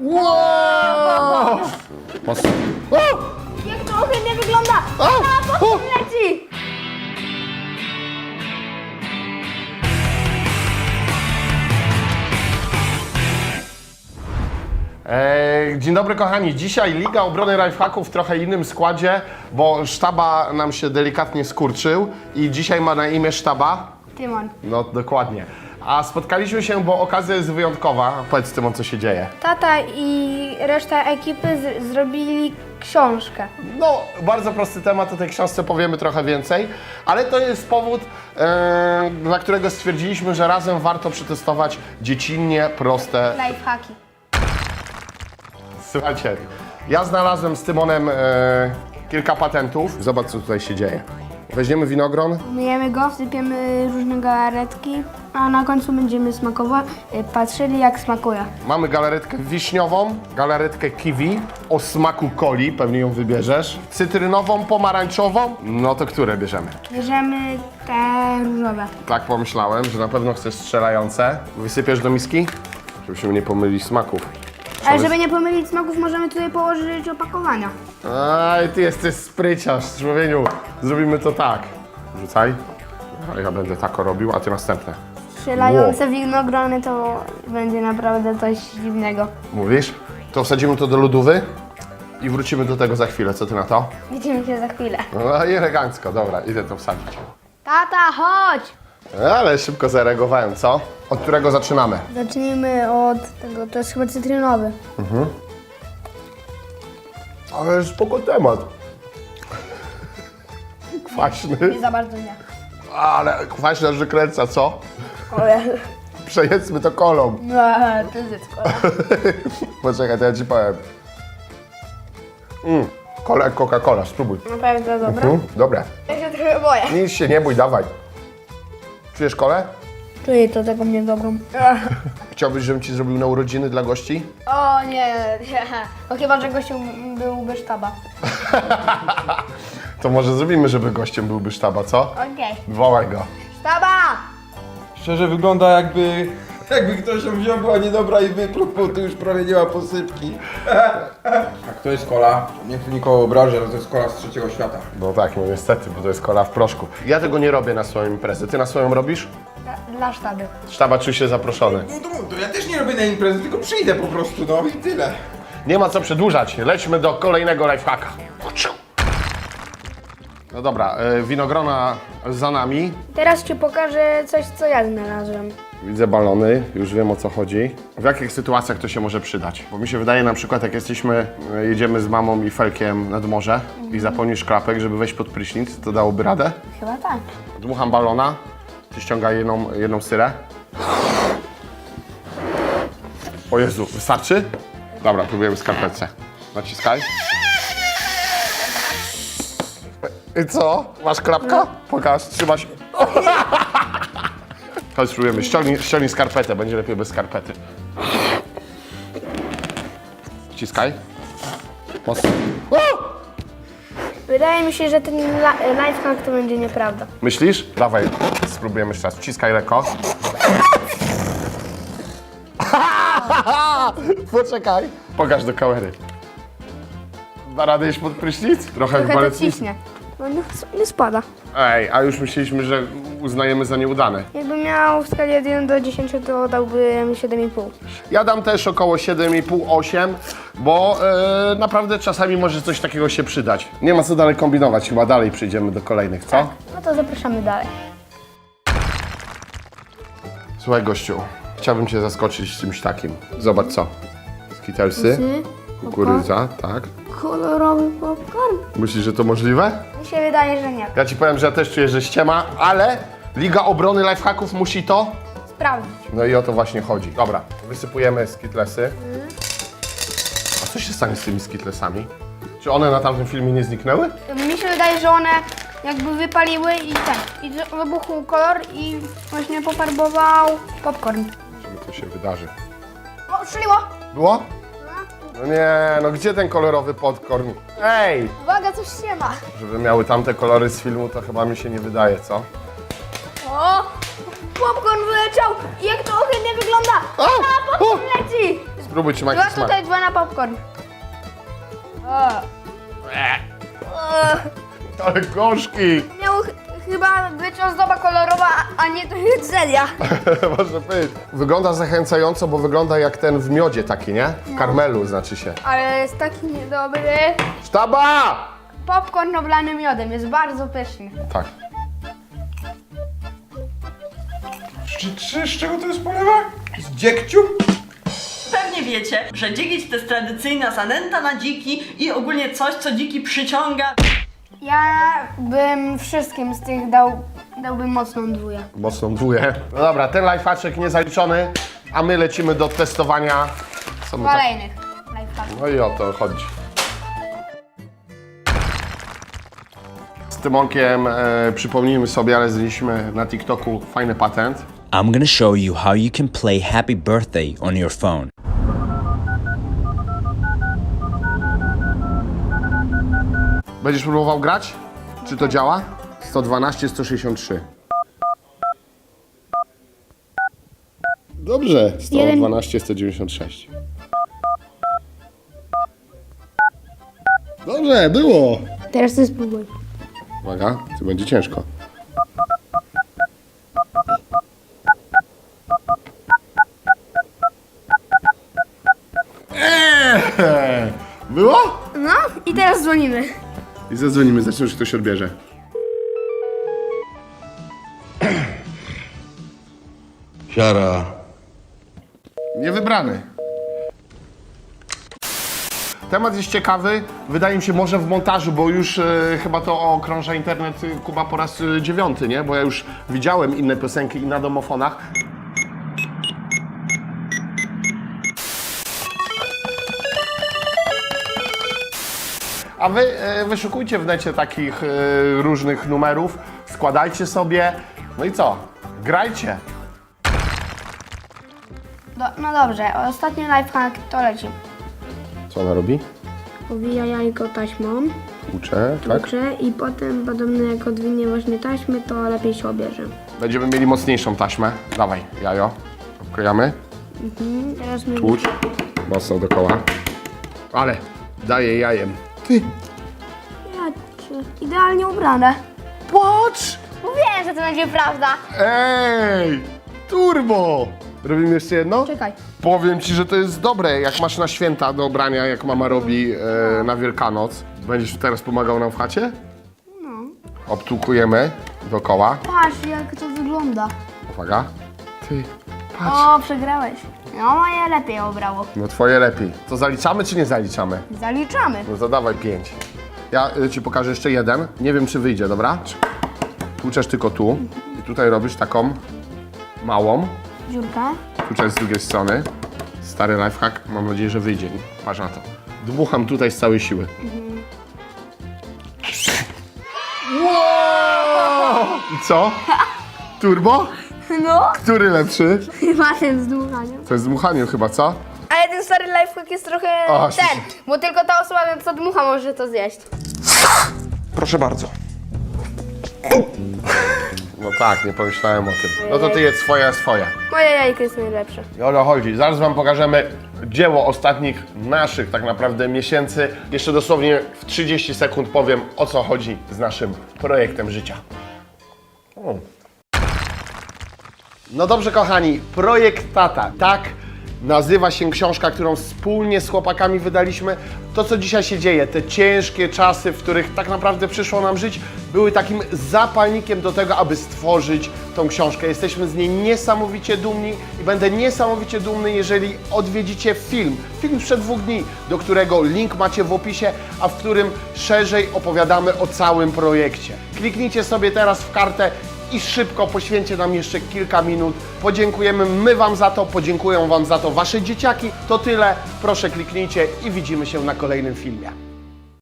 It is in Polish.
Wow! Mocno. O! Jak to ohydnie wygląda! A, O! leci! Dzień dobry kochani. Dzisiaj Liga Obrony Lifehacków w trochę innym składzie, bo sztaba nam się delikatnie skurczył i dzisiaj ma na imię sztaba. Tymon. No dokładnie. A spotkaliśmy się, bo okazja jest wyjątkowa. Powiedz Tymon, co się dzieje. Tata i reszta ekipy z- zrobili książkę. No, bardzo prosty temat, o tej książce powiemy trochę więcej, ale to jest powód, e, dla którego stwierdziliśmy, że razem warto przetestować dziecinnie proste Lifehacki. Słuchajcie, ja znalazłem z Tymonem e, kilka patentów. Zobacz, co tutaj się dzieje. Weźmiemy winogron. Myjemy go, wsypiemy różne galaretki, a na końcu będziemy smakować, y, patrzyli jak smakuje. Mamy galaretkę wiśniową, galaretkę kiwi o smaku coli, pewnie ją wybierzesz. Cytrynową, pomarańczową. No to które bierzemy? Bierzemy te różowe. Tak pomyślałem, że na pewno chcesz strzelające. Wysypiesz do miski? Żebyśmy nie pomylić smaków. Ale żeby nie pomylić smaków, możemy tutaj położyć opakowania. Aj, ty jesteś spryciarz, człowieniu. Zrobimy to tak. Rzucaj. A ja będę tak robił, a ty następne. Strzelające winogrony to będzie naprawdę coś dziwnego. Mówisz? To wsadzimy to do lodówy i wrócimy do tego za chwilę. Co ty na to? Widzimy się za chwilę. No i elegancko, dobra, idę to wsadzić. Tata, chodź! Ale szybko zareagowałem, co? Od którego zaczynamy? Zacznijmy od tego, to jest chyba cytrynowy. Ale spoko temat. Kwaśny, Nie za bardzo nie. ale kwaśna, że kręca, co? Ale... Przejedzmy to kolą. No, to jest dziecko. Poczekaj, to ja ci powiem. Mm, kola jak Coca-Cola, spróbuj. Naprawdę dobra. Mm, dobre. Ja się trochę boję. Nic się nie bój, dawaj. Czujesz kolę? Czuję to taką niedobrą. Chciałbyś, żebym ci zrobił na urodziny dla gości? O nie, nie. No chyba, że gościu byłby sztaba. To może zrobimy, żeby gościem byłby sztaba, co? Okej. Wołaj go. Sztaba! Szczerze wygląda jakby... Jakby ktoś ją wziął, była niedobra i wypluł, tu już prawie nie ma posypki. A to jest kola? Nie chcę nikogo obrażać, ale to jest kola z trzeciego świata. No tak, no niestety, bo to jest kola w proszku. Ja tego nie robię na swoją imprezę. Ty na swoją robisz? Dla sztaby. Sztaba czuj się zaproszony. No to, to ja też nie robię na imprezy, tylko przyjdę po prostu, no i tyle. Nie ma co przedłużać. Lećmy do kolejnego lifehacka. No dobra, y, winogrona za nami. Teraz ci pokażę coś, co ja znalazłem. Widzę balony, już wiem o co chodzi. W jakich sytuacjach to się może przydać? Bo mi się wydaje na przykład, jak jesteśmy, y, jedziemy z mamą i Felkiem nad morze i zapomnisz klapek, żeby wejść pod prysznic, to dałoby radę? Chyba tak. Dmucham balona, ty ściągaj jedną, jedną syrę. O Jezu, wystarczy? Dobra, próbujemy skarpetce. Naciskaj. I co? Masz klapka? Pokaż, trzyma się. Chodź, spróbujemy. Ściągnij, ściągnij skarpetę, będzie lepiej bez skarpety. Wciskaj. Mocno. Wydaje mi się, że ten la- lifehack to będzie nieprawda. Myślisz? Dawaj, spróbujemy jeszcze raz. Wciskaj lekko. Poczekaj. Pokaż do kamery. Da radę iść pod prysznic? Trochę, Trochę chyba to ciśnie. No nie, nie spada. Ej, a już myśleliśmy, że uznajemy za nieudane. Jakbym miał w skali od 1 do 10, to dałbym 7,5. Ja dam też około 7,5-8, bo e, naprawdę czasami może coś takiego się przydać. Nie ma co dalej kombinować, chyba dalej przejdziemy do kolejnych, co? No to zapraszamy dalej. Słuchaj gościu, chciałbym cię zaskoczyć czymś takim. Zobacz co. Skitelsy, kukurydza, tak. Kolorowy popcorn? Myślisz, że to możliwe? Mi się wydaje, że nie. Ja ci powiem, że ja też czuję, że ściema, ale Liga Obrony Lifehacków musi to. Sprawdzić. No i o to właśnie chodzi. Dobra, wysypujemy skitlesy. Co się stanie z tymi skitlesami? Czy one na tamtym filmie nie zniknęły? Mi się wydaje, że one jakby wypaliły i ten. I wybuchł kolor i właśnie pofarbował popcorn. Żeby to się wydarzy. O, strzeliło! Było? No nie, no gdzie ten kolorowy popcorn? Ej! Uwaga, coś się ma. Żeby miały tamte kolory z filmu, to chyba mi się nie wydaje, co? O! Popcorn wyleciał! I jak to ohydnie wygląda! A, popcorn leci! Spróbuj trzymać Dwa smak. tutaj, dwa na popcorn. O. O. Ale gorzki! Miał ch- chyba być ozdoba kolorowa, a- nie to zelia. Może być. Wygląda zachęcająco, bo wygląda jak ten w miodzie taki, nie? W karmelu znaczy się. Ale jest taki niedobry. Sztaba! Popcorn oblany miodem, jest bardzo pyszny. Tak. Czy, czy, z czego to jest polewa? Z dziegciu? Pewnie wiecie, że dziegieć to jest tradycyjna zanęta na dziki i ogólnie coś, co dziki przyciąga. Ja bym wszystkim z tych dał, dałbym mocną dwóję. Mocną dwóję. No dobra, ten lifehaczek niezaliczony, a my lecimy do testowania. Co my tak... Kolejnych. lifehacków. No i o to chodzi. Z Tymonkiem e, przypomnijmy sobie, ale znaleźliśmy na TikToku fajny patent. I'm gonna show you how you can play Happy Birthday on your phone. Będziesz próbował grać? Czy to działa? 112, 163. Dobrze, 112, 196. Dobrze, było. Teraz ty spróbuj. Uwaga, to będzie ciężko. Eee, było? No i teraz dzwonimy. I zadzwonimy, zobaczymy, czy ktoś odbierze. Siara. Niewybrany. Temat jest ciekawy. Wydaje mi się, może w montażu, bo już e, chyba to okrąża internet e, Kuba po raz e, dziewiąty, nie? Bo ja już widziałem inne piosenki i na domofonach. A wy e, wyszukujcie w necie takich e, różnych numerów, składajcie sobie. No i co? Grajcie. Do, no dobrze, ostatni lifehack to leci. Co ona robi? Owija jajko taśmą, Uczę, tak? uczę i potem podobno jak odwinie właśnie taśmy, to lepiej się obierze. Będziemy mieli mocniejszą taśmę. Dawaj, jajo. Wklejamy. Teraz my... Tłucz. Mocno dookoła. Ale daję jajem. Ty, Jacie, idealnie ubrane. patrz! Mówiłem, że to będzie prawda. Ej! Turbo! Robimy jeszcze jedno? Czekaj. Powiem ci, że to jest dobre, jak masz na święta do ubrania, jak mama robi e, na Wielkanoc. Będziesz teraz pomagał nam w chacie? No. Obtłukujemy dookoła. Patrz jak to wygląda. Uwaga. Ty. O, przegrałeś. No moje lepiej obrało. No twoje lepiej. To zaliczamy czy nie zaliczamy? Zaliczamy. No to dawaj pięć. Ja y, ci pokażę jeszcze jeden. Nie wiem, czy wyjdzie, dobra? Tłuczesz tylko tu. I tutaj robisz taką małą. Dziurkę. Tłuczesz z drugiej strony. Stary lifehack. Mam nadzieję, że wyjdzie. Patrz na to. Dmucham tutaj z całej siły. Wow! I co? Turbo? No. Który lepszy? Chyba ten z dmuchaniem. To jest dmuchanie chyba, co? Ale ten stary lifehack jest trochę O, ten, bo tylko ta osoba, co dmucha, może to zjeść. Proszę bardzo. No tak, nie pomyślałem o tym. No to ty jedz swoje, a swoje. Moje jajko jest najlepsze. I o to chodzi. Zaraz Wam pokażemy dzieło ostatnich naszych tak naprawdę miesięcy. Jeszcze dosłownie w 30 sekund powiem o co chodzi z naszym projektem życia. O. No dobrze kochani, projekt Tata. Tak nazywa się książka, którą wspólnie z chłopakami wydaliśmy. To co dzisiaj się dzieje, te ciężkie czasy, w których tak naprawdę przyszło nam żyć, były takim zapalnikiem do tego, aby stworzyć tą książkę. Jesteśmy z niej niesamowicie dumni i będę niesamowicie dumny, jeżeli odwiedzicie film. Film sprzed dwóch dni, do którego link macie w opisie, a w którym szerzej opowiadamy o całym projekcie. Kliknijcie sobie teraz w kartę i szybko poświęcie nam jeszcze kilka minut. Podziękujemy my Wam za to, podziękują Wam za to Wasze dzieciaki. To tyle. Proszę kliknijcie i widzimy się na kolejnym filmie.